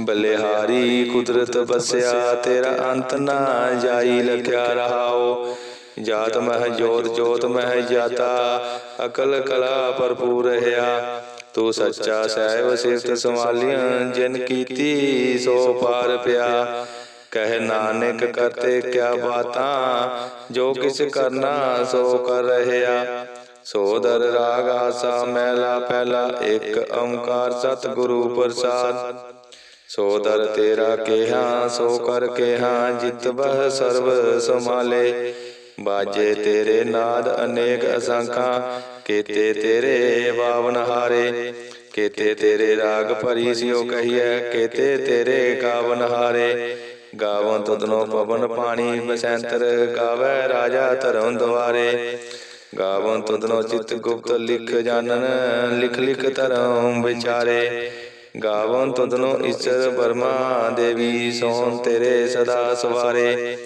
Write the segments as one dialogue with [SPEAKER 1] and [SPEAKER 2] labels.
[SPEAKER 1] ਬਲਿਹਾਰੀ ਕੁਦਰਤ ਬਸਿਆ, ਤੇਰਾ ਅੰਤ ਨਾ ਜਾਈ ਲਖਿਆ ਰਹਾਓ। ਜਾਤ ਮਹਿ ਜੋਤ ਜੋਤ ਮਹਿ ਜਾਤਾ, ਅਕਲ ਕਲਾ ਭਰਪੂਰ ਰਹਾ ਤੂੰ ਸੱਚਾ ਸਹਿਬ ਸਿਫਤ ਸੰਭਾਲਿਆ, ਜਿਨ ਕੀਤੀ ਸੋ ਪਾਰ ਪਿਆ। ਕਹਿ ਨਾਨਕ ਕਰਤੇ ਕਿਆ ਬਾਤਾਂ, ਜੋ ਕਿਛ ਕਰਨਾ ਸੋ ਕਰ ਰਹਿਆ। ਸੋਦਰ ਰਾਗ ਆਸਾ, ਮਹਿਲਾ ਪਹਿਲਾ, ਇੱਕ ਓੰਕਾਰ ਸਤਿਗੁਰੂ ਪ੍ਰਸਾਦ। ਸੋ ਦਰ ਤੇਰਾ ਕਿਹਾ, ਸੋ ਕਰ ਕਿਹਾ, ਜਿਤ ਬਹ ਸਰਬ ਸਮਾਲੇ ਬਾਜੇ ਤੇਰੇ ਨਾਦ ਅਨੇਕ ਅਸੰਖਾਂ, ਕੀਤੇ ਤੇਰੇ ਬਾਵਨ ਹਾਰੇ। ਕੀਤੇ ਤੇਰੇ ਰਾਗ ਭਰੀ ਸਿਓ ਕਹੀਐ, ਕੀਤੇ ਤੇਰੇ ਗਾਵਨ ਹਾਰੇ। ਗਾਵਨ ਤੁਧਨੋ ਪਵਨ ਪਾਣੀ, ਬਸੰਤਰ ਗਾਵੇ ਰਾਜਾ ਧਰਮ ਦੁਆਰੇ। ਗਾਵਨ ਤੁਧਨੋ ਚਿਤ ਗੁਪਤ ਲਿਖ ਜਾਣਨ, ਲਿਖ ਲਿਖ ਧਰਮ ਵਿਚਾਰੇ। ਗਾਵਨ ਤੁਧਨੋ ਈਸ਼ਰ ਬਰਮਾ ਦੇਵੀ, ਸੋਨ ਤੇਰੇ ਸਦਾ ਸਵਾਰੇ।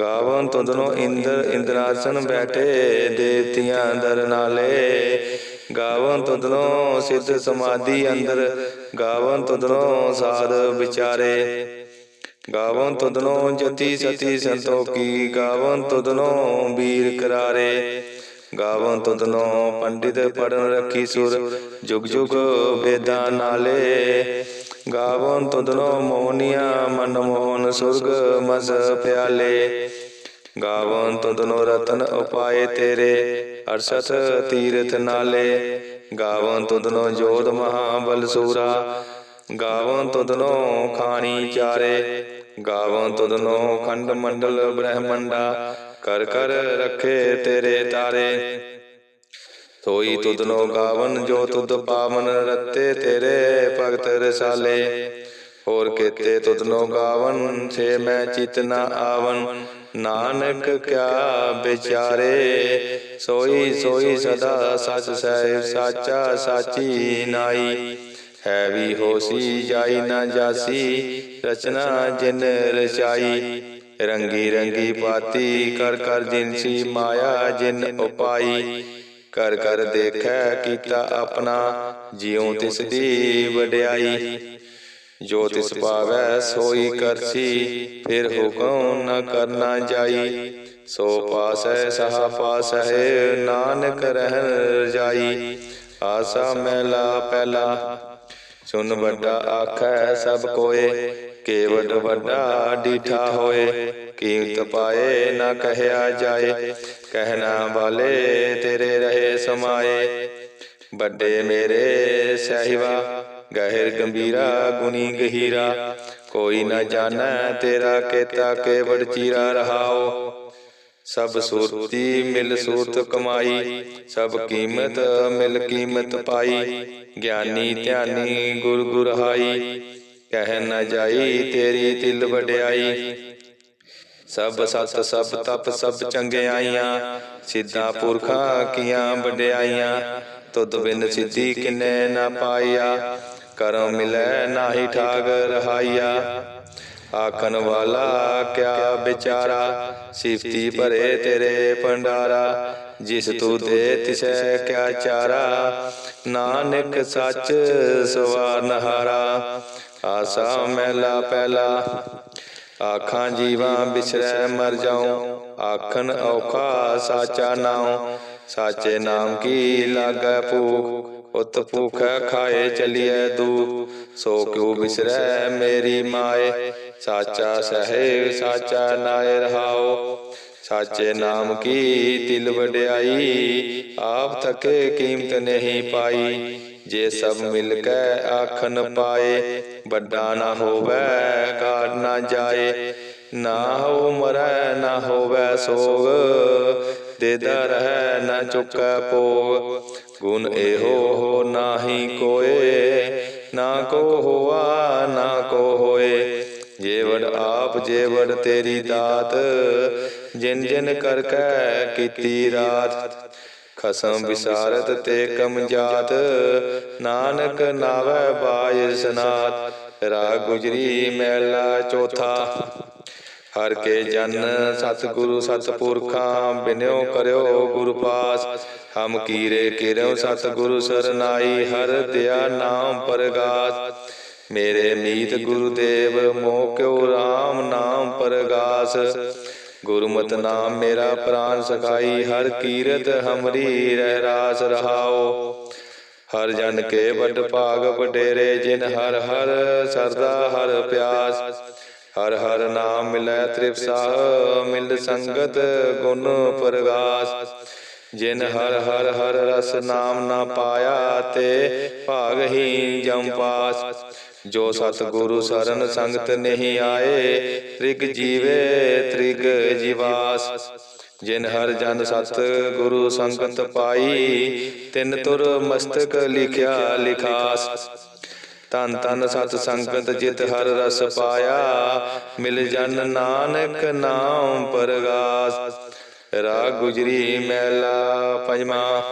[SPEAKER 1] ਗਾਵਨ ਤੁਧਨੋ ਇੰਦਰ ਇੰਦਰਾਸਨ ਬੈਠੇ, ਦੇਵਤੀਆਂ ਦਰ ਨਾਲੇ। ਗਾਵਨ ਤੁਧਨੋ ਸਿੱਧ ਸਮਾਧੀ ਅੰਦਰ, ਗਾਵਨ ਤੁਧਨੋ ਸਾਧ ਵਿਚਾਰੇ। ਗਾਵਨ ਤੁਧਨੋ ਜਤੀ ਸਤੀ ਸੰਤੋਖੀ, ਗਾਵਨ ਤੁਧਨੋ ਵੀਰ ਕਰਾਰੇ। ਗਾਵਨ ਤੁਧਨੋ ਪੰਡਿਤ ਪੜਨ ਰੱਖੀ ਸੁਰ, ਜੁਗ ਜੁਗ ਵੇਦਾਂ ਨਾਲੇ। ਗਾਵਨ ਤੁਧਨੋ ਮੋਹਨੀਆਂ ਮਨ ਮੋਹਨ ਸੁਰਗ ਮਸ ਪਿਆਲੇ। ਗਾਵਨ ਤੁਧਨੋ ਰਤਨ ਉਪਾਏ ਤੇਰੇ ਅਰਸਤ ਤੀਰਥ ਨਾਲੇ। ਗਾਵਨ ਤੁਧਨੋ ਜੋਧ ਮਹਾਬਲ ਸੂਰਾ। ਗਾਵਨ ਤੁਧਨੋ ਖਾਣੀ ਚਾਰੇ। ਗਾਵਨ ਤੁਧਨੋ ਖੰਡ ਮੰਡਲ ਬ੍ਰਹਮੰਡਾ। ਕਰ ਕਰ ਰੱਖੇ ਤੇਰੇ ਤਾਰੇ। ਸੋਈ ਤੁਧਨੋ ਗਾਵਨ, ਜੋ ਤੁਧ ਪਾਵਨ ਰਤੇ ਤੇਰੇ ਭਗਤ ਰਸਾਲੇ। ਹੋਰ ਕੀਤੇ ਤੁਧਨੋ ਗਾਵਨ ਸੇ ਮੈਂ ਚਿਤ ਨਾ ਆਵਨ। ਨਾਨਕ ਕਿਆ ਵਿਚਾਰੇ, ਸੋਈ ਸੋਈ ਸਦਾ ਸਚ ਸਹਿਬ ਸਾਚਾ ਸਾਚੀ ਨਾਈ। ਹੈ ਵੀ ਹੋਸੀ, ਜਾਈ ਨਾ ਜਾਸੀ, ਰਚਨਾ ਜਿਨ ਰਚਾਈ। ਰੰਗੀ ਰੰਗੀ ਪਾਤੀ ਕਰ ਕਰ ਜਿਨਸੀ ਮਾਇਆ, ਜਿਨ ਉਪਾਈ। ਕਰ ਕਰ ਦੇਖੈ ਕੀਤਾ ਆਪਣਾ, ਜਿਉ ਤਿਸ ਦੀ ਵਡਿਆਈ। ਜੋ ਤਿਸ ਪਾਵੈ ਸੋਈ ਕਰਸੀ ਫਿਰ ਹੁਕਮ ਨ ਕਰਨਾ ਜਾਈ। ਸੋ ਪਾਸੈ ਸਹਾ ਪਾਸੈ ਨਾਨਕ ਰਹਿ ਜਾਈ। ਆਸਾ ਮਹਿਲਾ ਪਹਿਲਾ, ਸੁਨ ਵੱਡਾ ਆਖੈ ਸਭ ਕੋਏ। ਕੇਵਡ ਵੱਡਾ ਡੀਠਾ ਹੋਏ, ਕੀਮਤ ਪਾਏ ਨਾ ਕਹਿਆ ਜਾਏ, ਕਹਿਣਾ ਵਾਲੇ ਤੇਰੇ ਰਹੇ ਸਮਾਏ। ਵੱਡੇ ਮੇਰੇ ਸਹਿਵਾ ਗਹਿਰ ਗੰਭੀਰਾ ਗੁਨੀ ਗਹੀਰਾ, ਕੋਈ ਨਾ ਜਾਣੈ ਤੇਰਾ ਕੇਤਾ ਕੇਵੜ ਚੀਰਾ ਰਹਾਓ। ਸਭ ਸੂਰਤੀ ਮਿਲ ਸੂਰਤ ਕਮਾਈ, ਸਭ ਕੀਮਤ ਮਿਲ ਕੀਮਤ ਪਾਈ, ਗਿਆਨੀ ਧਿਆਨੀ ਗੁਰ ਗੁਰਹਾਈ ਕਹਿ ਨਾ ਜਾਈ, ਤੇਰੀ ਤਿਲ ਵਡਿਆਈ। ਸਭ ਸਤ, ਸਭ ਤਪ, ਸਭ ਚੰਗਿਆਈਆਂ। ਸਿੱਧਾ ਪੁਰਖਾਂ ਕੀਆਂ ਵਡਿਆਈਆਂ। ਤੁਧ ਬਿਨ ਸਿੱਧੀ ਕਿਨੇ ਨਾ ਪਾਈਆ ਕਰਮ ਮਿਲੈ ਨਾਹੀ ਠਾਗ ਰਹਾਈਆ ਆਖਣ ਵਾਲਾ ਕਿਆ ਵਿਚਾਰਾ? ਸਿਫਤੀ ਭਰੇ ਤੇਰੇ ਭੰਡਾਰਾ। ਜਿਸ ਤੂੰ ਦੇ ਤਿਸੈ ਕਿਆ ਚਾਰਾ? ਨਾਨਕ ਸੱਚ ਸਵਾਰਨਹਾਰਾ ਆਸਾ ਮਹਿਲਾ ਪਹਿਲਾ ਆਖਾਂ ਜੀਵਾਂ ਬਿਸਰੈ ਮਰ ਜਾਉ। ਆਖਣ ਔਖਾ ਸਾਚਾ ਨਾਉ। ਸਾਚੇ ਨਾਮ ਕੀ ਲਾਗੈ ਭੂਖ? ਉਤ ਭੂਖੈ ਖਾਏ ਚਲੀਐ ਦੂ ਸੋ ਕਿਉ ਬਿਸਰੈ ਮੇਰੀ ਮਾਏ? ਸਾਚਾ ਸਹਿਬ ਸਾਚਾ ਨਾਇ ਰਹਾਓ। ਸਾਚੇ ਨਾਮ ਕੀ ਤਿਲ ਵਡਿਆਈ? ਆਪ ਥਕੇ ਕੀਮਤ ਨਹੀਂ ਪਾਈ। ਜੇ ਸਭ ਮਿਲ ਕੇ ਆਖਨ ਪਾਏ ਵੱਡਾ ਨਾ ਹੋਵੇ ਕਾੜ ਨਾ ਜਾਏ। ਨਾ ਹੋ ਮਰੈ ਨਾ ਹੋਵੇ ਸੋਗ। ਦੇਦਾ ਰਹਿ ਨਾ ਚੁੱਕੈ ਭੋਗ। ਗੁਣ ਇਹੋ ਹੋ ਨਾਹੀ ਕੋਏ। ਨਾ ਕੋ ਹੋਆ ਨਾ ਕੋ ਹੋਏ। ਜੇਵੜ ਆਪ ਜੇਵੜ ਤੇਰੀ ਦਾਤ। ਜਿਨ ਜਿਨ ਕਰ ਕੈ ਕੀਤੀ ਰਾਤ। ਖਸਮ ਵਿਸਾਰਤ ਤੇ ਕਮ ਜਾਤ ਨਾਨਕ ਨਾਵੈ ਬਾਇ ਸਨਾਤ ਰਾਗ ਗੁਜਰੀ ਮਹਿਲਾ ਚੌਥਾ। ਹਰ ਕੇ ਜਨ ਸਤਿਗੁਰੂ ਸਤਿਪੁਰਖਾਂ ਬਿਨਿਓ ਕਰਿਓ ਗੁਰ ਪਾਸ। ਹਮ ਕੀਰੇ ਕਿਰਉ ਸਤਿਗੁਰੂ ਸਰਨਾਈ। ਹਰ ਦਿਆ ਨਾਮ ਪਰਗਾਸ। ਮੇਰੇ ਮੀਤ ਗੁਰੂਦੇਵ ਮੋਹ ਕਿਉ RAM ਨਾਮ ਪਰਗਾਸ। ਗੁਰਮਤਿ ਨਾਮ ਮੇਰਾ ਪ੍ਰਾਨ ਸਖਾਈ, ਹਰ ਕੀਰਤ ਹਮਰੀ ਰਹਿ ਰਾਸ ਰਹਾਓ। ਹਰ ਜਨ ਕੇ ਵੱਡ ਭਾਗ ਵਡੇਰੇ, ਜਿਨ ਹਰ ਹਰ ਸਰਦਾ ਹਰ ਪਿਆਸ। ਹਰ ਹਰ ਨਾਮ ਮਿਲੈ ਤ੍ਰਿਪਸਾਹ ਮਿਲ ਸੰਗਤ ਗੁਣ ਪ੍ਰਗਾਸ। ਜਿਨ ਹਰ ਹਰ ਹਰ ਰਸ ਨਾਮ ਨਾ ਪਾਇਆ, ਤੇ ਭਾਗਹੀਨ ਜਮ ਪਾਸ। ਜੋ ਸਤ ਗੁਰੂ ਸਰਨ ਸੰਗਤ ਨਹੀਂ ਆਏ ਤ੍ਰਿਗ ਜੀਵੇ ਤ੍ਰਿਗ ਜੀਵਾਸ। ਜਿਨ ਹਰ ਜਨ ਸਤ ਗੁਰੂ ਸੰਗਤ ਪਾਈ ਤਿਨ ਤੁਰ ਮਸਤਕ ਲਿਖਿਆ ਲਿਖਾਸ। ਤਨ ਤਨ ਸਤ ਸੰਗਤ ਜਿਤ ਹਰ ਰਸ ਪਾਇਆ ਮਿਲ ਜਨ ਨਾਨਕ ਨਾਮ ਪਰਗਾਸ। ਰਾਗ ਗੁਜਰੀ ਮੈਲਾ ਪੰਜਵਾ।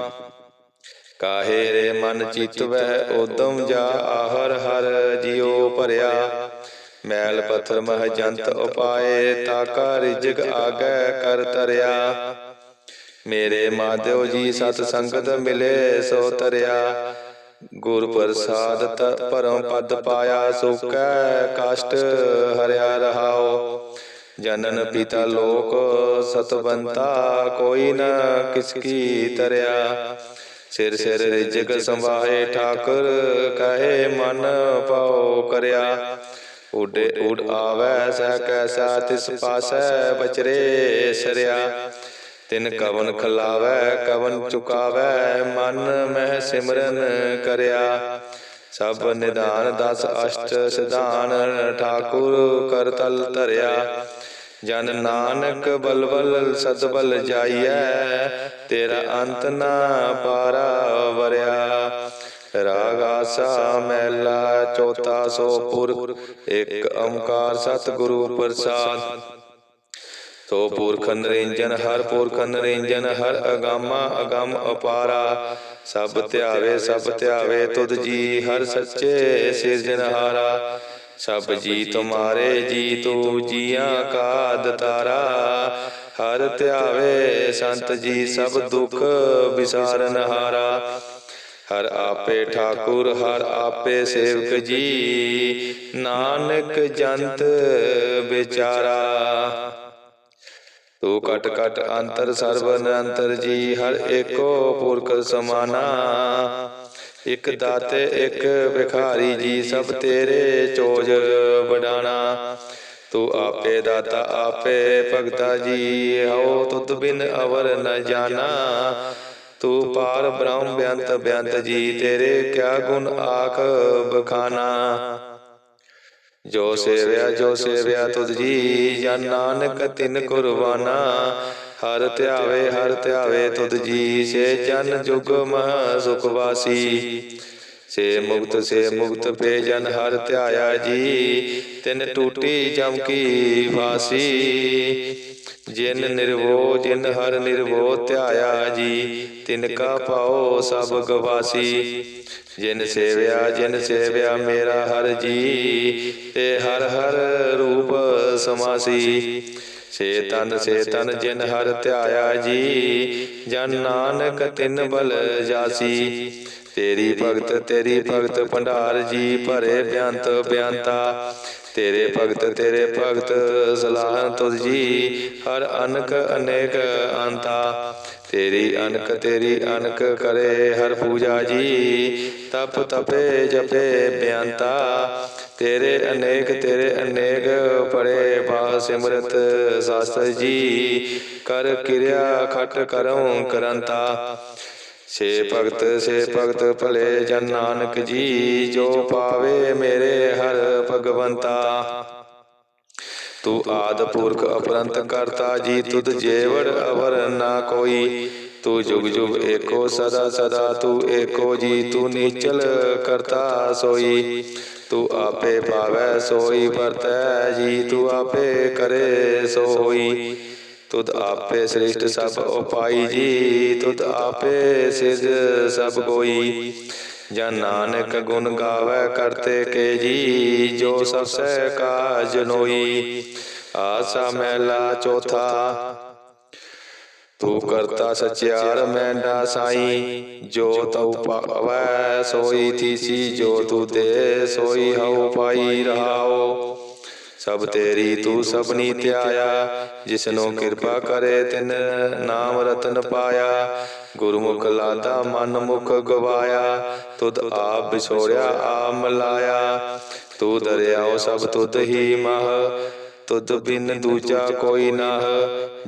[SPEAKER 1] ਕਾਹੇ ਰੇ ਮਨ ਚਿਤਵੈ ਉਦਮ ਜਾ ਆਹਰ ਹਰ ਜਿਉ ਭਰਿਆ। ਮੈਲ ਪੱਥਰ ਮਹ ਜੰਤ ਉਪਾਏ, ਤਾਕਾ ਰਿਜਗ ਆਗੈ ਕਰ ਤਰਿਆ। ਮੇਰੇ ਮਾਧਿਓ ਜੀ ਸਤ ਸੰਗਤ ਮਿਲੇ, ਸੋ ਤਰਿਆ। ਗੁਰ ਪ੍ਰਸਾਦ ਤ ਪਰਮ ਪਦ ਪਾਇਆ, ਸੁਕੈ ਕਸ਼ਟ ਹਰਿਆ ਰਹਾਓ ਜਨਨ ਪਿਤਾ ਲੋਕ ਸਤਵੰਤਾ, ਕੋਈ ਨਾ ਕਿਸ ਕੀ ਤਰਿਆ। ਸਿਰ ਸਿਰ ਰਿਜਗ ਸੰਭਾਏ ਠਾਕੁਰ, ਕਹੇ ਮਨ ਪਾਉ ਕਰਿਆ। ਉਡੇ ਉਡ ਆਵੈ, ਸਹਿ ਕੈਸਾ ਤਿਸ ਪਾਸੈ ਬਚਰੇ ਸਰਿਆ। ਤਿਨ ਕਵਨ ਖਲਾਵੈ, ਕਵਨ ਚੁਕਾਵੈ, ਮਨ ਮਹਿ ਸਿਮਰਨ ਕਰਿਆ। ਸਭ ਨਿਧਾਨ, ਦਸ ਅਸ਼ਟ ਸਿਧਾਨ, ਠਾਕੁਰ ਕਰ ਤਲ ਧਰਿਆ। ਜਨ ਨਾਨਕ ਬਲਬਲ ਸਤਬਲ ਜਾਈਐ, ਤੇਰਾ ਅੰਤ ਨਾ ਪਾਰਾ ਵਰਿਆ। ਰਾਗ ਆਸਾ ਮਹਿਲਾ ਚੌਥਾ ਸੋ ਪੁਰ, ਇੱਕ ਓੰਕਾਰ ਸਤਿਗੁਰੂ ਪ੍ਰਸਾਦ। ਸੋ ਪੁਰਖ ਨਿਰੰਜਨ, ਹਰ ਪੁਰਖ ਨਿਰੰਜਨ, ਹਰ ਅਗਾਮਾ ਅਗੰਮ ਅਪਾਰਾ। ਸਭ ਧਿਆਵੇ ਸਭ ਧਿਆਵੇ ਤੁਧ ਜੀ, ਹਰ ਸੱਚੇ ਸਿਰਜਨਹਾਰਾ ਸਭ ਜੀ ਤੁਮਾਰੇ ਜੀ ਤੂ ਜੀਆਂ ਕਾ ਦਤਾਰਾ ਹਰ ਧਿਆਵੇ ਸੰਤ ਜੀ ਸਭ ਦੁਖ ਵਿਸਾਰਨਹਾਰਾ ਹਰ। ਆਪੇ ਠਾਕੁਰ ਹਰ ਆਪੇ ਸੇਵਕ ਜੀ। ਨਾਨਕ ਜੰਤ ਵਿਚਾਰਾ। ਤੂੰ ਕਟ ਕਟ ਅੰਤਰ ਸਰਬ ਨਿਰੰਤਰ ਜੀ। ਹਰ ਏਕੋ ਪੁਰਖ ਸਮਾਨਾ। ਇਕ ਦਾਤੇ ਇਕ ਵਿਖਾਰੀ ਜੀ ਸਭ ਤੇਰੇ ਚੋਜ ਵਡਾਣਾ। ਤੂੰ ਆਪੇ ਦਾਤਾ ਆਪੇ ਭਗਤਾ ਜੀ। ਹਉ ਤੁਧ ਬਿਨ ਅਵਰ ਨ ਜਾਣਾ। ਤੂੰ ਪਾਰ ਬ੍ਰਹਮ ਬਿਆੰਤ ਬਿਆੰਤ ਜੀ ਤੇਰੇ ਕਿਆ ਗੁਣ ਆਖ ਬਖਾਨਾ। ਜੋ ਸੇਵਿਆ ਜੋ ਸੇਵਿਆ ਤੁਧ ਜੀ ਜਨ ਨਾਨਕ ਤਿਨ ਕੁਰਬਾਨਾ। ਹਰ ਧਿਆਵੇ ਹਰ ਧਿਆਵੇ ਤੁਧ ਜੀ ਸੇ ਜਨ ਜੁਗ ਮਹ ਸੁਖ ਵਾਸੀ। ਸੇ ਮੁਕਤ ਸੇ ਮੁਕਤ ਪੇ ਜਨ ਹਰ ਧਿਆਇਆ ਜੀ, ਤਿਨ ਟੂਟੀ ਜਮ ਕੀ ਫਾਸੀ। ਜਿਨ ਨਿਰਵੋ, ਜਿਨ ਹਰ ਨਿਰਵੋ ਧਿਆਇਆ ਜੀ, ਤਿਨ ਕਾ ਪਾਓ ਸਭ ਗਵਾਸੀ। ਜਿਨ ਸੇਵਿਆ ਜਿਨ ਸੇਵਿਆ ਮੇਰਾ ਹਰ ਜੀ, ਤੇ ਹਰ ਹਰ ਰੂਪ ਸਮਾਸੀ। ਸੇ ਤਨ ਸੇ ਤਨ ਜਿਨ ਹਰ ਧਿਆਇਆ ਜੀ। ਜਨ ਨਾਨਕ ਤਿਨ ਬਲ ਜਾਸੀ। ਤੇਰੀ ਭਗਤ ਤੇਰੀ ਭਗਤ ਭੰਡਾਰ ਜੀ ਭਰੇ ਬਿਆੰਤ ਬਿਆੰਤਾ ਤੇਰੇ ਭਗਤ ਤੇਰੇ ਭਗਤ ਸਲਾਹ ਤੁਧ ਜੀ। ਹਰ ਅਨਕ ਅਨੇਕ ਅੰਤਾ। ਤੇਰੀ ਅਨਕ ਤੇਰੀ ਅਨਕ ਕਰੇ ਹਰ ਪੂਜਾ ਜੀ। ਤਪ ਤਪੇ ਜਪੇ ਬਿਆੰਤਾ। ਤੇਰੇ ਅਨੇਕ ਤੇਰੇ ਅਨੇਕ ਪੜੇ ਬਾ ਸਿਮਰਤ ਸਾਸਤਰ ਜੀ ਕਰ ਕਿਰਿਆ ਖਟ ਕਰਉ ਕਰੰਤਾ ਸੇ ਭਗਤ ਸੇ ਭਗਤ ਭਲੇ ਜਨ ਨਾਨਕ ਜੀ ਜੋ ਪਾਵੇ ਮੇਰੇ ਹਰ ਭਗਵੰਤਾ। ਤੂੰ ਆਦ ਪੁਰਖ ਅਪਰੰਤ ਕਰਤਾ ਜੀ ਤੁਧ ਜੇਵੜ ਅਵਰ ਨਾ ਕੋਈ। ਤੂੰ ਜੁਗ ਜੁਗ ਏਕੋ ਸਦਾ ਸਦਾ, ਤੂੰ ਏਕੋ ਜੀ, ਤੂੰ ਨੀਚਲ ਕਰਤਾ ਸੋਈ। ਤੂੰ ਆਪੇ ਪਾਵੈ ਸੋਈ, ਵਰਤੈ ਜੀ, ਤੂੰ ਆਪੇ ਕਰੇ ਸੋਈ। ਤੁਧ ਆਪੇ ਸ੍ਰਿਸ਼ਟ ਸਭ ਉਪਾਈ ਜੀ, ਤੁਧ ਆਪੇ ਸਿਜ ਸਭ ਕੋਈ ਜਾਂ ਨਾਨਕ ਗੁਣ ਗਾਵੇ ਕਰਤੇ ਕੇ ਜੀ, ਜੋ ਸਭ ਸਹਿ ਕਾਜ ਨੋਈ। ਆਸਾ ਮਹਿਲਾ ਚੌਥਾ ਤੂੰ ਕਰਤਾ ਸਚਿਆਰ ਮੈਂਡਾ ਸਾਈ, ਜੋ ਤਉ ਪਾਵੈ ਸੋਈ ਥੀਸੀ, ਜੋ ਤੂੰ ਦੇ, ਸੋਈ ਹਉ ਪਾਈ ਰਹਾਓ। ਸਭ ਤੇਰੀ ਤੂੰ ਸਭਨੀ ਧਿਆਇਆ, ਜਿਸਨੋ ਕਿਰਪਾ ਕਰੇ ਤਿਨ ਨਾਮ ਰਤਨ ਪਾਇਆ। ਗੁਰਮੁਖ ਲਾਦਾ ਮਨ ਮੁਖ ਗਵਾਇਆ, ਤੁਧ ਆਪ ਵਿਛੋੜਿਆ ਆਪ ਮਲਾਇਆ ਤੂੰ ਦਰਿਆਓ ਸਭ ਤੁਧ ਹੀ ਮਹ ਤੁਧ ਬਿਨ ਦੂਜਾ ਕੋਈ ਨਾਹ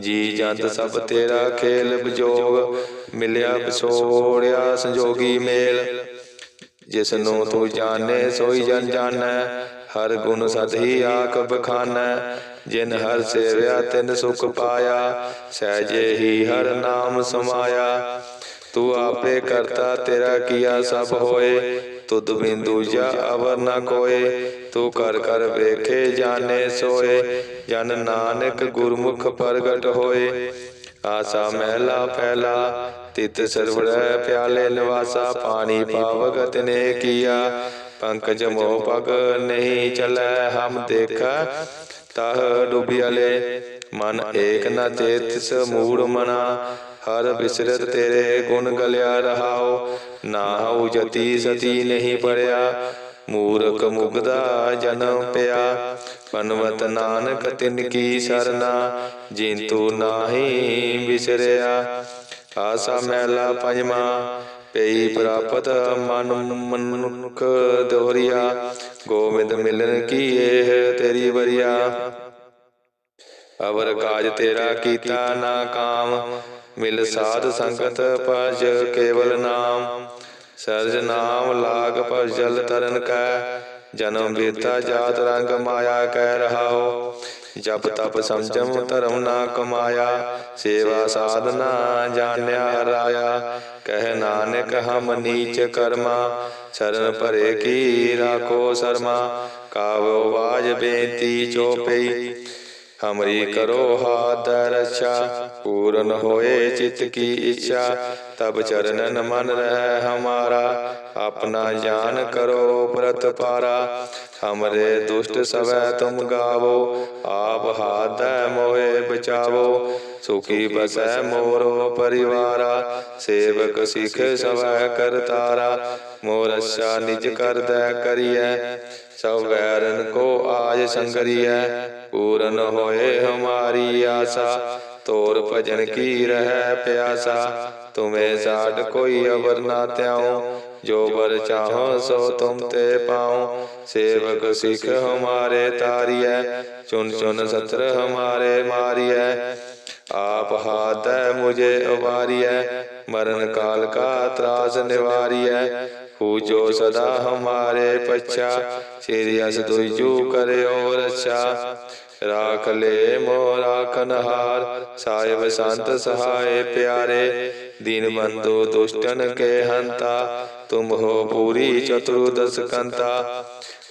[SPEAKER 1] ਜੀ ਜੰਤ ਸਭ ਤੇਰਾ ਖੇਲ ਵਿਜੋਗ। ਮਿਲਿਆ ਵਿਛੋੜਿਆ ਸੰਜੋਗੀ ਮੇਲ। ਜਿਸ ਨੂੰ ਤੂੰ ਜਾਣੇ ਸੋਈ ਜਨ ਜਾਣੈ। ਹਰ ਗੁਣ ਸਦ ਹੀ ਆਖ ਬਖਾਨੈ। ਜਿਨ ਹਰ ਸੇਵਿਆ ਤਿਨ ਸੁਖ ਪਾਇਆ। ਸਹਿਜੇ ਹੀ ਹਰ ਨਾਮ ਸਮਾਇਆ। ਤੂੰ ਆਪੇ ਕਰਤਾ ਤੇਰਾ ਕੀਆ ਸਭ ਹੋਏ। ਤੁਧ ਬਿਨ ਦੂਜਾ ਅਵਰ ਨ ਕੋਏ ਤੂੰ ਕਰ ਕਰ ਵੇਖੇ ਜਾਣੇ ਸੋਏ ਜਨ ਨਾਨਕ ਗੁਰਮੁਖ ਪ੍ਰਗਟ ਹੋਏ। ਆਸਾ ਮਹਿਲਾ ਪਹਿਲਾ ਤਿਤ ਸਰਵੜੈ ਪਿਆਲੇ ਨਿਵਾਸਾ ਪਾਣੀ ਪਾਵਕ ਤਨੇ ਕੀਆ। ਪੰਕਜ ਮੋਹ ਪਗ ਨਹੀਂ ਚਲੈ ਹਮ ਦੇਖਾ। ਤਹ ਡੁਬਿਆਲੇ ਮਨ ਏਕ ਨ ਚੇਤਿਸ ਮੂੜ ਮਨਾ। ਹਰ ਬਿਸਰਤ ਤੇਰੇ ਗੁਣ ਗਲਿਆ ਰਹਾਓ ਨਾਹਉ ਜਤੀ, ਸਤੀ ਨਹੀਂ ਪੜਿਆ। ਮੂਰਖ ਮੁਗਦਾ ਜਨਮ ਪਿਆ। ਪਨਵਤ ਨਾਨਕ, ਤਿਨ ਕੀ ਸਰਨਾ। ਜਿੰਤੂ ਨਾਹੀ ਵਿਸਰਿਆ ਆਸਾ ਮਹਿਲਾ ਪੰਜਵਾ। ਪਈ ਪ੍ਰਾਪਤ ਮਨ ਮਨੁਖ ਦੋਹਰੀਆ, ਗੋਬਿੰਦ ਮਿਲਨ ਕੀ ਇਹ ਤੇਰੀ ਵਰਿਆ? ਅਵਰ ਕਾਜ ਤੇਰਾ ਕੀਤਾ ਨਾ ਕਾਮ, ਮਿਲ ਸਾਧ ਸੰਗਤ ਭਜ ਕੇਵਲ ਨਾਮ। ਸਰਜ ਨਾਮ ਲਾਗ ਭਜਲ ਤਰਨ ਕੈ ਜਨਮ ਬੀਤਾ ਜਾਤ ਰੰਗ ਮਾਇਆ ਕਹਿ ਰਹਾਓ। ਜਪ ਤਪ ਸੰਜਮ ਧਰਮ ਨਾ ਕਮਾਇਆ। ਸੇਵਾ ਸਾਧਨਾ ਜਾਣਿਆ ਰਾਇਆ। ਕਹਿ ਨਾਨਕ ਹਮ ਨੀਚ ਕਰਮਾ। ਸ਼ਰਨ ਭਰੇ ਕੀ ਰਾਖੋ ਸਰਮਾ। ਕਾਵੋ ਬਾਜ ਬੇਨਤੀ ਚੋਪਈ ਹਮਰੀ ਕਰੋ ਹਾਥ ਰਛਾ ਪੂਰਨ ਹੋਏ ਚਿਤ ਕੀ ਇੱਛਾ ਤਬ ਚਰਨਨ ਮਨ ਰਹਿ ਹਮਾਰਾ। ਆਪਣਾ ਜਾਨ ਕਰੋ ਪ੍ਰਤ ਪਾਰਾ। ਹਮਰੇ ਦੁਸ਼ਟ ਸਵੈ ਤੁਮ ਗਾਵੋ। ਆਪ ਹਾਥ ਮੋਏ ਬਚਾਵੋ। ਸੁਖੀ ਬਸੈ ਮੋਰੋ ਪਰਿਵਾਰਾ। ਸੇਵਕ ਸਿਖ ਸਵੈ ਕਰਤਾਰਾ ਮੋਰ ਅੱਛਾ ਨਿਜ ਕਰਦੈ ਕਰੀਐ। ਸਭ ਵੈਰਨ ਕੋ ਆਜ ਸੰਗਰੀਐ ਪੂਰਨ ਹੋਏ ਹਮਾਰੀ ਆਸਾ। ਤੋਰ ਭਜਨ ਕੀ ਰਹਿ ਪਿਆਸਾ। ਤੁਮੇ ਸਾਡ ਕੋਈ ਅਵਰ ਨਾ ਤਿਆਉ ਜੋ ਵਰ ਚਾਹੋ ਸੋ ਤੁਮ ਤੇ ਪਾਉ। ਸੇਵਕ ਸਿਖ ਹਮਾਰੇ ਤਾਰੀਐ। ਚੁਨ ਚੁਨ ਸਤਰ ਹਮਾਰੇ ਮਾਰੀਐ। ਆਪ ਹਾਥ ਮੁਝੇ ਉਬਾਰੀਐ ਮਰਨ ਕਾਲ ਕਾ ਤਰਾਸ ਨਿਵਾਰੀਐ। ਹੂ ਜੋ ਸਦਾ ਹਮਾਰੇ ਪਛਾ, ਸ੍ਰੀ ਅਸ ਦੁਜੂ ਕਰਿਓ ਰਛਾ। ਰਾਖ ਲੈ ਮੋ ਰਾਖਨ ਹਾਰ ਸੰਤ ਸਹਾਏ ਪਿਆਰੇ। ਦੀਨ ਬੰਦੋ ਦੁਸ਼ਟਨ ਕੇ ਹੰਤਾ, ਤੁਮ ਹੋ ਪੂਰੀ ਚਤੁਰਦਸ ਕੰਤਾ।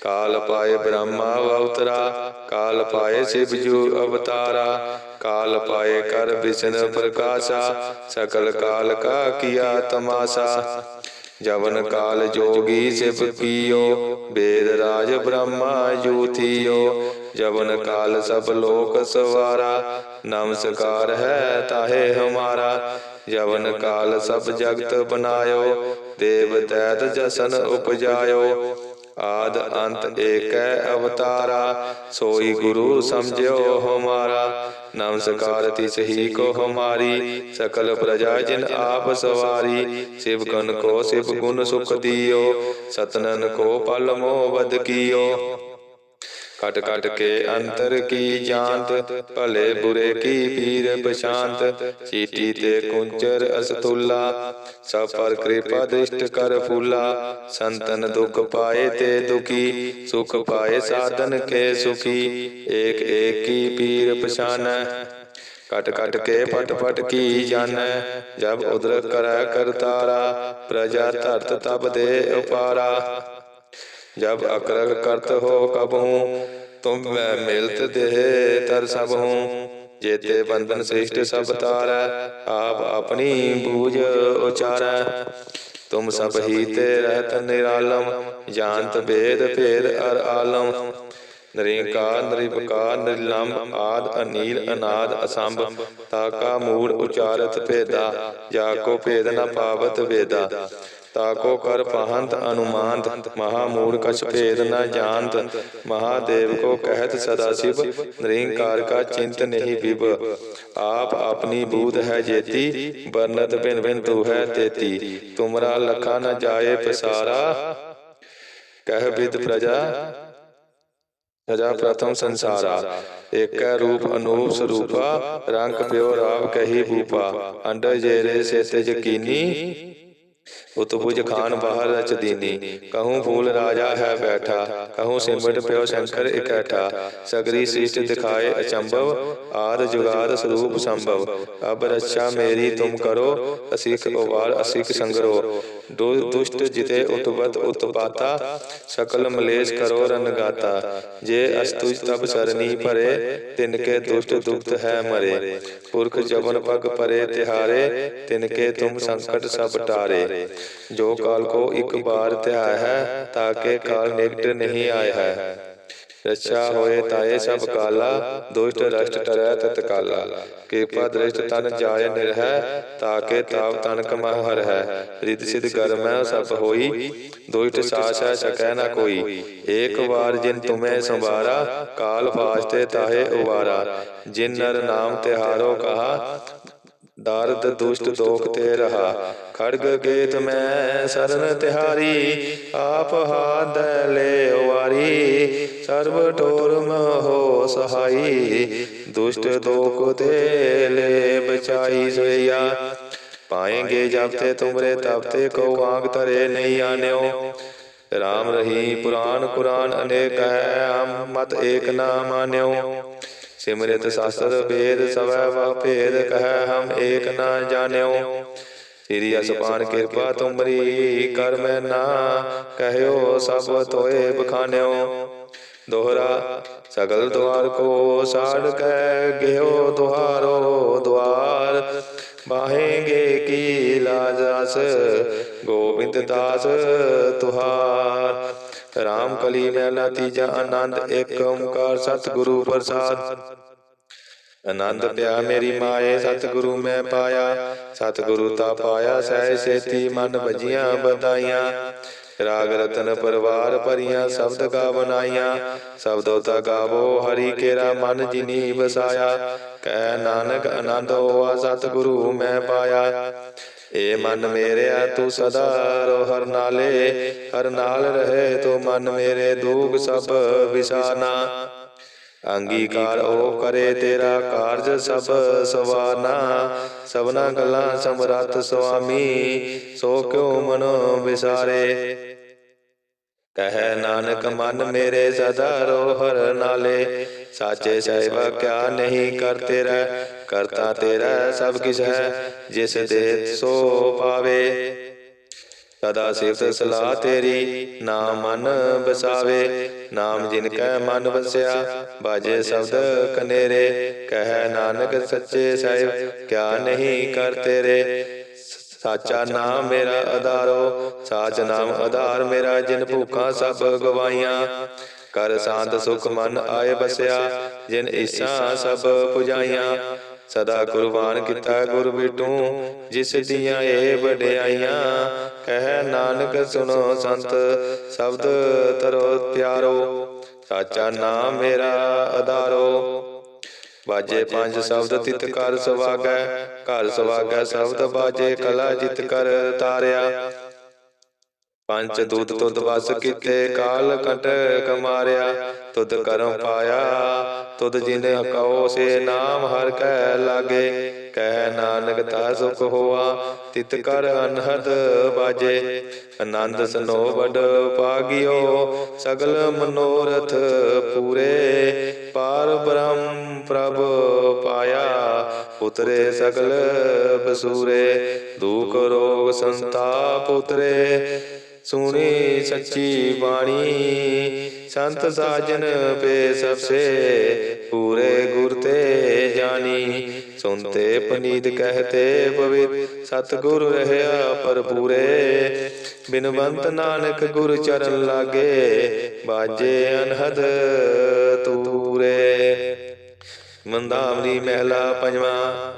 [SPEAKER 1] ਕਾਲ ਪਾਏ ਬ੍ਰਹਮਾ ਅਵਤਰਾ ਕਾਲ ਪਾਏ ਸਿਵ ਜੂ ਅਵਤਾਰਾ। ਕਾਲ ਪਾਏ ਕਰ ਵਿਸ਼ਨ ਪ੍ਰਕਾਸ਼ਾ, ਸਕਲ ਕਾਲ ਕਾ ਕੀਆ ਤਮਾਸਾ। ਜਵਨ ਕਾਲ ਜੋਗੀ ਸਿਵ ਪੀਓ ਵੇਦ ਰਾਜ ਬ੍ਰਹਮਾ ਜੂਥੀਓ ਜਵਨ ਕਾਲ ਸਭ ਲੋਕ ਸਵਾਰਾ ਨਮਸਕਾਰ ਹੈ ਤਾਹੇ ਹਮਾਰਾ। ਜਵਨ ਕਾਲ ਸਭ ਜਗਤ ਬਨਾਇਓ ਦੇਵ ਤੈਤ ਜਸਨ ਉਪਜਾਇਓ। ਆਦ ਅੰਤ ਏਕੈ ਅਵਤਾਰਾ। ਸੋਈ ਗੁਰੂ ਸਮਝਿਓ ਹਮਾਰਾ ਨਮਸਕਾਰ ਤਿਸ ਹੀ ਕੋ ਹਮਾਰੀ। ਸਕਲ ਪ੍ਰਜਾ ਜਿਨ ਆਪ ਸਵਾਰੀ। ਸਿਵ ਕਨ ਕੋ ਸਿਵ ਗੁਣ ਸੁਖ ਦਿਓ। ਸਤਨਨ ਕੋ ਪਲ ਮੋ ਬਦ ਕੀਓ। ਕਟ ਕਟ ਕੇ ਅੰਤਰ ਕੀ ਜਾਂਤ ਭਲੇ ਬੁਰੇ ਕੀ ਪੀਰ ਪਛਾਂਤ ਚੀਟੀ ਤੇ ਕੁੰਚਰ ਅਸਤੁਲਾ ਸਭ ਪਰ ਕਿਰਪਾ ਦ੍ਰਿਸ਼ਟ ਕਰ ਫੂਲਾ ਸੰਤਨ ਦੁਖ ਪਾਏ ਤੇ ਦੁਖੀ ਸੁਖ ਪਾਏ ਸਾਧਨ ਕੇ ਸੁਖੀ ਏਕ ਏਕ ਕੀ ਪੀਰ ਪਛਾਨੈ ਕਟ ਕਟ ਕੇ ਪਟ ਪਟ ਕੀ ਜਾਣੈ ਜਬ ਉਦਰ ਕਰੈ ਕਰਤਾਰਾ ਪ੍ਰਜਾ ਧਰਤ ਤਬ ਦੇ ਉਪਾਰਾ ਜਬ ਅਕਰਗ ਕਰਤ ਹੋ ਕਬਹੂ, ਤੁਮ ਮੈਂ ਮਿਲਤ ਦੇਹ ਤਰ ਸਭ ਹੂੰ ਜੇਤੇ ਬੰਧਨ ਸ੍ਰਿਸ਼ਟ ਸਭ ਤਾਰੈ, ਆਪ ਆਪਣੀ ਬੂਝ ਉਚਾਰੈ। ਤੁਮ ਸਭ ਹੀ ਤੇ ਰਹਿਤ ਨਿਰਾਲਮ, ਜਾਣਤ ਭੇਦ ਭੇਦ ਅਰ ਆਲਮ। ਨਿਰੰਕਾਰ ਨਿਰਵਕਾਰ ਨਿਰਲੰਭ ਆਦ, ਅਨੀਲ, ਅਨਾਦ, ਅਸੰਭ, ਤਾਕਾ, ਮੂੜ, ਉਚਾਰਤ, ਭੇਦਾ। ਜਾ ਕੋ ਭੇਦ ਨ ਪਾਵਤ ਵੇਦਾ। ਤਾਕੋ ਕਰ ਪਹੰਤ ਅਨੁਮਾਨਤ ਮਹਾ ਮੂੜ ਕਛ ਭੇਦ ਨ ਜਾਣਤ। ਮਹਾਦੇਵ ਕੋ ਕਹਿਤ ਸਦਾ ਸਿਵ, ਨਿਰੰਕਾਰ ਕਾ ਚਿੰਤ ਨਹੀਂ ਵਿਭ ਆਪ ਆਪਣੀ ਬੂਧ ਹੈ ਜੇਤੀ ਬਰਨਤ ਬਿਨ ਬਿਨ ਤੂ ਹੈ ਤੇਤੀ। ਤੁਮਰਾ ਲਖਾ ਨ ਜਾਏ ਪਸਾਰਾ। ਕਹਿ ਵਿਦ ਪ੍ਰਜਾ, ਸਜਾ ਪ੍ਰਥਮ ਸੰਸਾਰਾ। ਏਕੈ ਰੂਪ ਅਨੂਪ ਸਰੂਪਾ, ਰੰਗ ਪਿਓ ਰਾਵ ਕਹੀ ਭੂਪਾ। ਅੰਡਰ ਜੇਰੇ ਸੇਤੇ ਯਕੀਨੀ। ਉਤਪੁਜ ਖਾਨ ਬਾਹਰ ਰਚ ਦੀਨੀ ਕਹੂੰ ਫੂਲ ਰਾਜਾ ਹੈ ਬੈਠਾ। ਕਹੂੰ ਸਿਮਟ ਪਿਓ ਸ਼ੰਕਰ ਇਕੱਠਾ। ਸਗਰੀ ਸ੍ਰਿਸ਼ਟ ਦਿਖਾਏ ਅਚੰਭਵ। ਆਦ ਜੁਗਾਦ ਸਰੂਪ ਸੰਭਵ। ਅਬ ਰੱਛਾ ਮੇਰੀ ਤੁਮ ਕਰੋ ਅਸਿਖ ਉਵਾਰ ਅਸਿਖ ਸੰਗਰੋ। ਦੁਸ਼ਟ ਜਿਤੇ ਉਤਵਤ ਉਤਪਾਤਾ, ਸਕਲ ਮਲੇਸ਼ ਕਰੋ ਰਨ ਜੇ ਅਸਤੁਜ ਤਬ ਸਰਨੀ ਭਰੇ ਤਿਨ ਕੇ ਦੁਸ਼ਟ ਦੁਖਤ ਹੈ ਮਰੇ। ਪੁਰਖ ਜਬਨ ਪਗ ਪਰੇ ਤਿਹਾਰੇ ਤਿਨ ਕੇ ਤੁਮ ਸੰਕਟ ਸਭ ਟਾਰੇ। ਜੋ ਕਾਲ ਕੋ ਇੱਕ ਬਾਰ ਧਿਆਇ ਹੈ, ਤਾਕੇ ਕਾਲ ਨਿਕਟ ਨਹੀਂ ਆਇਆ ਹੈ। ਰੱਛਾ ਹੋਏ ਤਾਏ ਸਭ ਕਾਲਾ ਦੁਸ਼ਟ ਰਸ਼ਟ ਟਰੈ ਤਤਕਾਲਾ। ਕਿਰਪਾ ਦ੍ਰਿਸ਼ਟ ਤਨ ਜਾਏ ਨਿਰਹਿ ਤਾਕੇ ਤਾਪ ਤਨ ਕਮਹ ਹਰ। ਹੈ ਰਿਦ ਸਿਧ ਕਰਮੈ ਸਭ ਹੋਈ ਦੁਸ਼ਟ ਸਾਸ ਹੈ ਸਕੈ ਨ ਕੋਈ। ਏਕ ਵਾਰ ਜਿਨ ਤੁਮੈ ਸੰਵਾਰਾ ਕਾਲ ਫਾਸਤੇ ਤਾਹੇ ਉਵਾਰਾ। ਜਿਨ ਨਰ ਨਾਮ ਤਿਹਾਰੋ ਕਹਾ ਦਰਦ ਦੁਸ਼ਟ ਦੋਖ ਤੇ ਰਹਾ ਖੜਗ ਗੇਤ ਮੈਂ ਸਰਨ ਤਿਹਾਰੀ ਆਪ ਹਾਦ ਲੈ ਵਾਰੀ ਸਰਬ ਟੋਰ ਮਹੋ ਸਹਾਈ ਦੁਸ਼ਟ ਦੋਖ ਤੇ ਲੈ ਬਚਾਈ ਸੋਇਆ ਪਾਏਂਗੇ ਜਬ ਤੇ ਤੁਮਰੇ ਤਬ ਤੇ ਕੋ ਆਗ ਤਰੇ ਨਹੀਂ ਆਨਿਓ ਰਾਮ ਰਹੀ ਪੁਰਾਨ ਕੁਰਾਨ ਅਨੇਕ ਹੈ ਹਮ ਮਤ ਏਕ ਨਾ ਮਾਨਿਓ ਸਿਮਰਿਤ ਸਾਸਤਰ ਵੇਦ ਸਵੈ ਵਾ ਭੇਦ ਕਹੈ ਹਮ ਏਕ ਨਾ ਜਾਣਿਓ। ਤੇਰੀ ਅਸਪਾਨ ਕਿਰਪਾ ਤੁਮਰੀ ਕਰ ਮੈਂ ਨਾ। ਕਹਿਓ ਸਭ ਤੋਏ ਬਖਾਨਿਓ। ਦੋਹਰਾ ਸਗਲ ਦਵਾਰ ਕੋ ਸਾੜ ਕੈ ਗਿਓ ਦੁਹਾਰੋ ਦਵਾਰ ਬਾਹੇਗੇ ਕੀ ਲਾਜ ਰਸ ਗੋਬਿੰਦ ਦਾਸ ਤੁਹਾਰ। ਰਾਮ ਕਲੀ ਮਹਿਲਾ ਤੀਜਾ ਆਨੰਦ ਏਕ ਓੰਕਾਰ ਸਤਿਗੁਰੂ ਪ੍ਰਸਾਦ। ਆਨੰਦ ਪਿਆ ਮੇਰੀ ਮਾਏ, ਸਤਿਗੁਰੂ ਮੈਂ ਪਾਇਆ। ਸਤਿਗੁਰੂ ਤਾ ਪਾਇਆ ਸਹਿ ਸੇਤੀ ਮਨ ਵਜੀਆਂ ਬਧਾਈਆਂ ਰਾਗ ਰਤਨ ਪਰਵਾਰ ਭਰੀਆਂ, ਸ਼ਬਦ ਗਾ ਬਨਾਈਆਂ ਸ਼ਬਦੋ ਤਾ ਗਾਵੋ, ਹਰੀ ਕੇਰਾ ਮਨ ਜਿਨੀ ਵਸਾਇਆ। ਕਹਿ ਨਾਨਕ ਆਨੰਦ ਹੋਆ, ਸਤਿਗੁਰੂ ਮੈਂ ਪਾਇਆ। ਏ ਮਨ ਮੇਰਿਆ ਤੂੰ ਸਦਾ ਰੋ, ਹਰ ਨਾਲੇ, ਹਰ ਨਾਲ ਰਹੇ ਤੂੰ ਮਨ ਮੇਰੇ ਦੁਖ ਸਭ ਵਿਸਾਨਾ। ਅੰਗੀਕਾਰ ਉਹ ਕਰੇ ਤੇਰਾ ਕਾਰਜ ਸਭ ਸਵਾਨਾ। ਸਭਨਾ ਗੱਲਾਂ ਸਮਰੱਥ ਸੁਆਮੀ, ਸੋ ਕਿਉ ਮਨੋ ਵਿਸਾਰੇ? ਕਹੈ ਨਾਨਕ, ਮਨ ਮੇਰੇ ਸਦਾ ਰੋ, ਹਰ ਨਾਲੇ। ਸਾਚੇ ਸਹਿਬਾ ਕਿਆ ਨਹੀਂ ਕਰ ਤੇਰਾ। ਕਰਤਾ ਤੇਰਾ ਸਭ ਕਿਛ ਹੈ, ਜਿਸ ਦੇ ਸੋ ਪਾਵੇ। ਸਦਾ ਸਿਫਤ ਸਲਾਹ ਤੇਰੀ ਨਾਮ ਮਨ ਬਸਾਵੇ ਨਾਮ ਜਿਨ ਕੈ ਮਨ ਵਸਿਆ, ਬਾਜੇ ਸ਼ਬਦ ਕਨੇਰੇ। ਕਹਿ ਨਾਨਕ ਸੱਚੇ ਸਾਹਿਬ, ਕਿਆ ਨਹੀਂ ਕਰ ਤੇਰੇ। ਸਾਚਾ ਨਾਮ ਮੇਰਾ ਆਧਾਰੋ ਸਾਚ ਨਾਮ ਆਧਾਰ ਮੇਰਾ ਜਿਨ ਭੂਖਾਂ ਸਭ ਗਵਾਈਆਂ ਕਰ ਸਾਧ ਸੁਖ ਮਨ ਆਏ ਬਸਿਆ ਜਿਨ ਈਸਾ ਸਭ ਪੁਜਾਈਆਂ। ਸਦਾ ਕੁਰਬਾਨ ਕੀਤਾ ਗੁਰ ਬਿਟੂ, ਜਿਸ ਦੀਆਂ ਏ ਵਡਿਆਈਆਂ। ਕਹਿ ਨਾਨਕ ਸੁਨੋ ਸੰਤ, ਸ਼ਬਦ ਤਰੋ ਪਿਆਰੋ ਸਾਚਾ ਨਾਮ ਮੇਰਾ ਆਧਾਰੋ ਬਾਜੇ ਪੰਜ ਸ਼ਬਦ ਤਿਤ ਕਰ ਸਵਾਗੈ ਘਰ ਸਵਾਗੈ ਸ਼ਬਦ ਬਾਜੇ ਕਲਾ ਜਿਤ ਕਰ ਤਾਰਿਆ। ਪੰਜ ਦੂਤ ਤੁਧ ਵਸ ਕੀਤੇ ਕਾਲ ਕੰਟ ਕਮਾਰਿਆ ਤੁਧ ਕਰਮ ਪਾਇਆ ਤੁਧ ਜਿਨ ਕਉ ਸੇ ਨਾਮ ਹਰ ਕੈ ਲਾਗੇ ਕਹਿ ਨਾਨਕ ਤਾ ਸੁਖ ਹੋਆ ਤਿਤ ਕਰ ਅਨਹਦ ਬਾਜੇ ਆਨੰਦ ਸਨੋ ਵਡ ਪਾਗਿਓ ਸਗਲ ਮਨੋਰਥ ਪੂਰੇ ਪਾਰ ਬ੍ਰਹਮ ਪ੍ਰਭ ਪਾਇਆ ਉਤਰੇ ਸਗਲ ਬਸੂਰੇ ਦੁਖ ਰੋਗ ਸੰਤਾਪ ਉਤਰੇ ਸੁਣੀ ਸੱਚੀ ਬਾਣੀ। ਸੰਤ ਸਾਜਨ ਪੇ ਸਭਸੇ ਪੂਰੇ ਗੁਰ ਤੇ ਜਾਨੀ ਸੁਨਤੇ ਪਨੀਤ ਕਹਤੇ ਪਵਿੱਤ ਸਤਿਗੁਰ ਰਹਿਆ ਪਰਪੂਰੇ ਬਿਨਵੰਤ ਨਾਨਕ ਗੁਰ ਚਰਨ ਲਾਗੇ, ਬਾਜੇ ਅਨਹਦ ਤੂਰੇ। ਮੰਦਾਵਰੀ ਮਹਿਲਾ ਪੰਜਵਾਂ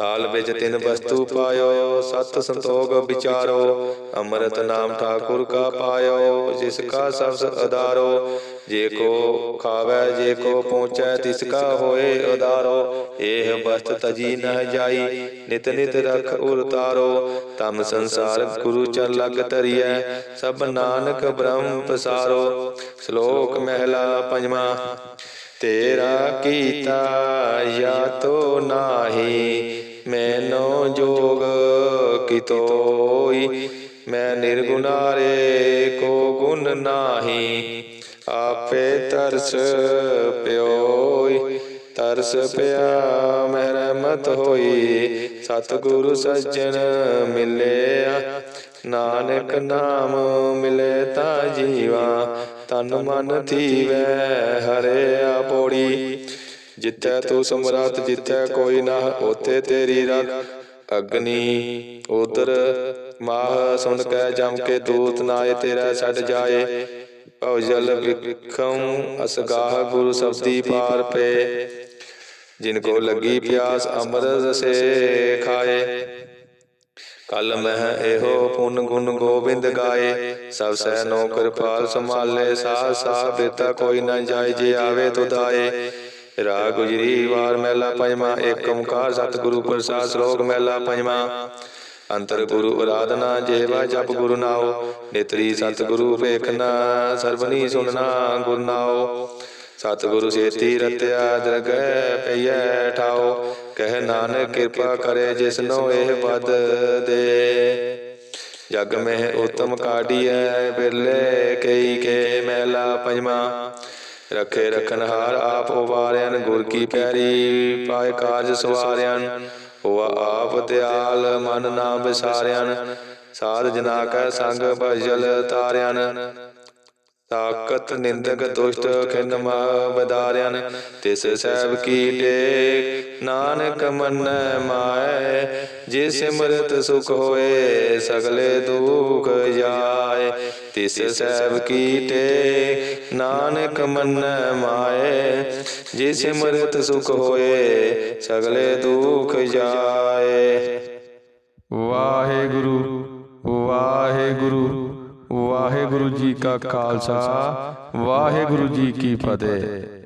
[SPEAKER 1] ਥਾਲ ਵਿੱਚ ਤਿੰਨ ਵਸਤੂ ਪਾਇਓ, ਸਤ ਸੰਤੋਖ ਵਿਚਾਰੋ, ਅੰਮ੍ਰਿਤ ਨਾਮ ਠਾਕੁਰ ਕਾ ਪਾਇਓ, ਜਿਸ ਕਾ ਸਬਸ ਅਦਾਰੋ ਜੇ ਕੋ ਖਾਵੇ, ਜੇ ਕੋ ਪਹੁੰਚੈ, ਤਿਸ ਕਾ ਹੋਏ ਉਦਾਰੋ। ਇਹ ਵਸਤ ਤਜੀ ਨਹ ਜਾਈ, ਨਿਤ ਨਿਤ ਰਖ ਉਰ ਤਾਰੋ। ਤਮ ਸੰਸਾਰ ਗੁਰੂ ਚਰ ਲਗ ਧਰੀਐ, ਸਭ ਨਾਨਕ ਬ੍ਰਹਮ ਪਸਾਰੋ। ਸ਼ਲੋਕ ਮਹਿਲਾ ਪੰਜਵਾਂ, ਤੇਰਾ ਕੀਤਾ ਯਾ ਤੋ ਨਾਹੀ ਮੈਨੋ ਜੋਗ ਕਿਤੋਈ ਮੈਂ ਨਿਰਗੁਨਾਰੇ ਕੋ ਗੁਣ ਨਾਹੀ। ਆਪੇ ਤਰਸ ਪਿਓਈ। ਤਰਸ ਪਿਆ ਮਹਿ ਰਹਿਮਤ ਹੋਈ। ਸਤਿਗੁਰੂ ਸੱਜਣ ਮਿਲਿਆ। ਨਾਨਕ ਨਾਮ ਮਿਲੇ ਤਾਂ ਜੀਵਾ। ਤਨ ਮਨ ਥੀਵੈ, ਹਰਿਆ ਪੋੜੀ। ਜਿੱਥੈ ਤੂੰ ਸਮਰੱਥ ਜਿੱਥੈ ਕੋਈ ਨਾ ਉਥੇ ਤੇਰੀ ਰਤ ਅਗਨੀ ਉਦਰ ਮਾਹ ਸੁਣ ਕੇ ਜਮ ਕੇ ਦੂਤ ਨਾਏ ਤੇਰਾ ਛੱਡ ਜਾਏ। ਭਉ ਜਲ ਵਿਖਮ ਅਸਗਾਹ ਗੁਰੂ ਸਬਦੀ ਪਾਰ ਪੇ ਜਿਨ ਕੋ ਲੱਗੀ ਪਿਆਸ ਅੰਮ੍ਰਿਤ ਰਸੇ ਖਾਏ। ਕਲ ਮਹਿ ਇਹੋ ਪੁਨ ਗੁਣ ਗੋਬਿੰਦ ਗਾਏ। ਸਭ ਸਹਿ ਨੋ ਕਿਰਪਾਲ ਸੰਭਾਲੇ ਸਾਹ ਸਾਹ ਬੇਤਾ ਕੋਈ ਨਾ ਜਾਏ ਜੇ ਆਵੇ ਤੁਦਾਏ ਰਾਗ ਗੁਜਰੀ, ਵਾਰ ਮਹਿਲਾ ਪੰਜਵਾਂ ਏਕ ਓੰਕਾਰ ਸਤਿਗੁਰੂ ਪ੍ਰਸਾਦ ਸ਼ਲੋਕ ਮਹਿਲਾ ਪੰਜਵਾਂ। ਅੰਤਰ ਗੁਰੂ ਅਰਾਧਨਾ, ਜੇਵਾ ਜਪ ਗੁਰੂ ਨਾਉ, ਨੇਤਰੀ ਸਤਿਗੁਰੂ ਵੇਖਣਾ ਸਰਬਨੀ ਸੁਨਣਾ ਗੁਰ ਨਾਉ। ਸਤਿਗੁਰੂ ਸੇਤੀ ਰਤਿਆ, ਦਰਗਹਿ ਪਈਐ ਠਾਓ ਕਹਿ ਨਾਨਕ ਕਿਰਪਾ ਕਰੇ ਜਿਸਨੋ ਇਹ ਪਦ ਦੇ। ਜਗ ਮਹਿ ਉਤਮ ਕਾਢੀਐ, ਬਿਰਲੇ ਕਈ ਕੇ ਮਹਿਲਾ ਪੰਜਵਾਂ। ਰਖੇ ਰਖਨ ਹਾਰ ਆਪ ਉਵਾਰਿਆਨ ਗੁਰ ਕੀ ਪੈਰੀ, ਪਾਏ ਕਾਜ ਸਵਾਰਿਆਨ ਹੋਆ ਆਪ ਦਿਆਲ, ਮਨ ਨਾ ਵਿਸਾਰਿਆਨ ਸਾਧ ਜਨਾ ਕੈ ਸੰਗ ਭਜਲ ਤਾਰਿਆਨ ਤਾਕਤ, ਨਿੰਦਕ, ਦੁਸ਼ਟ ਖਿੰਨ ਮਾ ਬਦਾਰਿਆਨ ਤਿਸ ਸਹਿਬ ਕੀ ਟੇਕ, ਨਾਨਕ ਮਨ ਮਾਏ, ਜੇ ਸਿਮਰਤ ਸੁਖ ਹੋਏ, ਸਗਲੇ ਦੁਖ ਜਾਏ। ਤਿਸ ਸਹਿਬ ਕੀ ਨਾਨਕ ਮੰਨੈ ਮਾਏ ਜੇ ਸਿਮਰਤ ਸੁਖ ਹੋਏ, ਸਗਲੇ ਦੁਖ ਜਾਏ।
[SPEAKER 2] ਵਾਹਿਗੁਰੂ ਵਾਹਿਗੁਰੂ ਵਾਹਿਗੁਰੂ ਜੀ ਕਾ ਖਾਲਸਾ, ਵਾਹਿਗੁਰੂ ਜੀ ਕੀ ਫਤਿਹ।